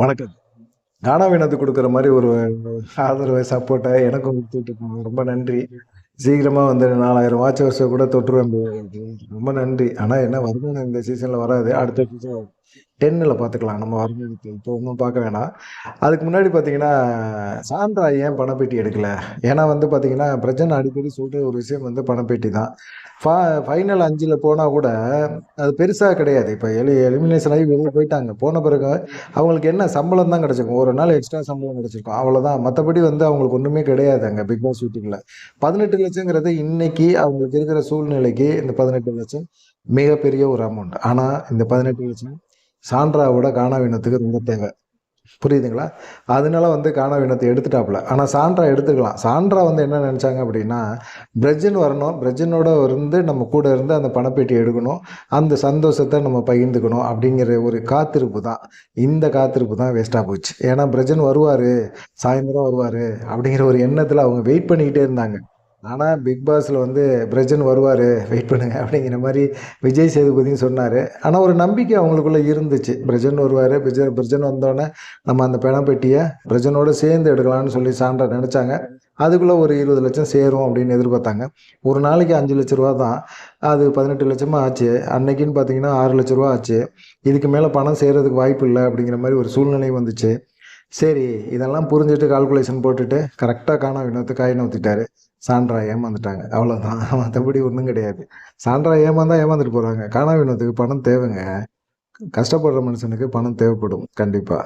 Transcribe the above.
வணக்கம். நானும் எனக்கு கொடுக்குற மாதிரி ஒரு ஆதரவை சப்போர்ட்டை எனக்கும் கொடுத்துட்டு இருக்காங்க. ரொம்ப நன்றி. சீக்கிரமாக வந்து நாலாயிரம் வாட்ச் வருஷம் கூட தொற்றுவேன் ரொம்ப நன்றி. ஆனால் என்ன வருமானம் இந்த சீசனில் வராது. அடுத்த சீசன் டென்னில் பார்த்துக்கலாம் நம்ம வருமானத்தை இப்போ ஒன்றும் பார்க்க வேணாம். அதுக்கு முன்னாடி பார்த்தீங்கன்னா சாந்தா ஏன் பணப்பேட்டி எடுக்கல? ஏன்னா வந்து பார்த்தீங்கன்னா பிரச்சனை அடிக்கடி சொல்கிற ஒரு விஷயம் வந்து பணப்பேட்டி தான். ஃபா ஃபைனல் அஞ்சில் போனால் கூட அது பெருசாக கிடையாது. இப்போ எலி எலிமினேஷன் ஆகி வெளியே போயிட்டாங்க. போன பிறகு அவங்களுக்கு என்ன சம்பளம் தான் கிடச்சிருக்கும்? ஒரு நாள் எக்ஸ்ட்ரா சம்பளம் கிடச்சிருக்கும். அவ்வளோதான் மற்றபடி வந்து அவங்களுக்கு ஒன்றுமே கிடையாது அங்கே. பிக் பாஸ் ஷூட்டிங்கில் பதினெட்டு லட்சங்கிறது இன்னைக்கு அவங்களுக்கு இருக்கிற சூழ்நிலைக்கு இந்த பதினெட்டு லட்சம் மிகப்பெரிய ஒரு அமௌண்ட் ஆனால் இந்த பதினெட்டு லட்சம் சான்றாவோட காணாவினத்துக்கு ரொம்ப தேவை. புரியுதுங்களா? அதனால வந்து காணாவினத்தை எடுத்துட்டாப்புல. ஆனால் சான்றா எடுத்துக்கலாம். சான்றா வந்து என்ன நினச்சாங்க அப்படின்னா பிரஜன் வரணும். பிரஜனோட இருந்து நம்ம கூட இருந்து அந்த பணப்பேட்டி எடுக்கணும். அந்த சந்தோஷத்தை நம்ம பகிர்ந்துக்கணும் அப்படிங்கிற ஒரு காத்திருப்பு தான். இந்த காத்திருப்பு தான் வேஸ்ட்டாக போச்சு. ஏன்னா பிரஜன் வருவார். சாயந்தரம் வருவார் அப்படிங்கிற ஒரு எண்ணத்தில் அவங்க வெயிட் பண்ணிக்கிட்டே இருந்தாங்க. ஆனால் பிக் பாஸில் வந்து பிரஜன் வருவார் வெயிட் பண்ணுங்க அப்படிங்கிற மாதிரி விஜய் சேதுபதியும் சொன்னார். ஆனால் ஒரு நம்பிக்கை அவங்களுக்குள்ளே இருந்துச்சு. பிரஜன் வருவார் பிரஜன் பிரஜன் வந்தோடனே நம்ம அந்த பெணப்பெட்டியை பிரஜனோடு சேர்ந்து எடுக்கலாம்னு சொல்லி சான்றா நினச்சாங்க. அதுக்குள்ளே ஒரு இருபது லட்சம் சேரும் அப்படின்னு எதிர்பார்த்தாங்க. ஒரு நாளைக்கு அஞ்சு லட்ச ரூபா தான். அது பதினெட்டு லட்சமாக ஆச்சு. அன்னைக்குன்னு பார்த்தீங்கன்னா ஆறு லட்ச ரூபா ஆச்சு. இதுக்கு மேலே பணம் சேர்கிறதுக்கு வாய்ப்பு இல்லை அப்படிங்கிற மாதிரி ஒரு சூழ்நிலை வந்துச்சு. சரி இதெல்லாம் புரிஞ்சுட்டு கால்குலேஷன் போட்டுட்டு கரெக்டாக காண வினோத்து காயினை ஊற்றிட்டாரு சான்றா ஏமாந்துட்டாங்க. அவ்வளோதான் மற்றபடி ஒன்றும் கிடையாது. சான்றா ஏமாந்தா ஏமாந்துட்டு போகிறாங்க காணா வினோத்துக்கு பணம் தேவைங்க. கஷ்டப்படுற மனுஷனுக்கு பணம் தேவைப்படும். கண்டிப்பாக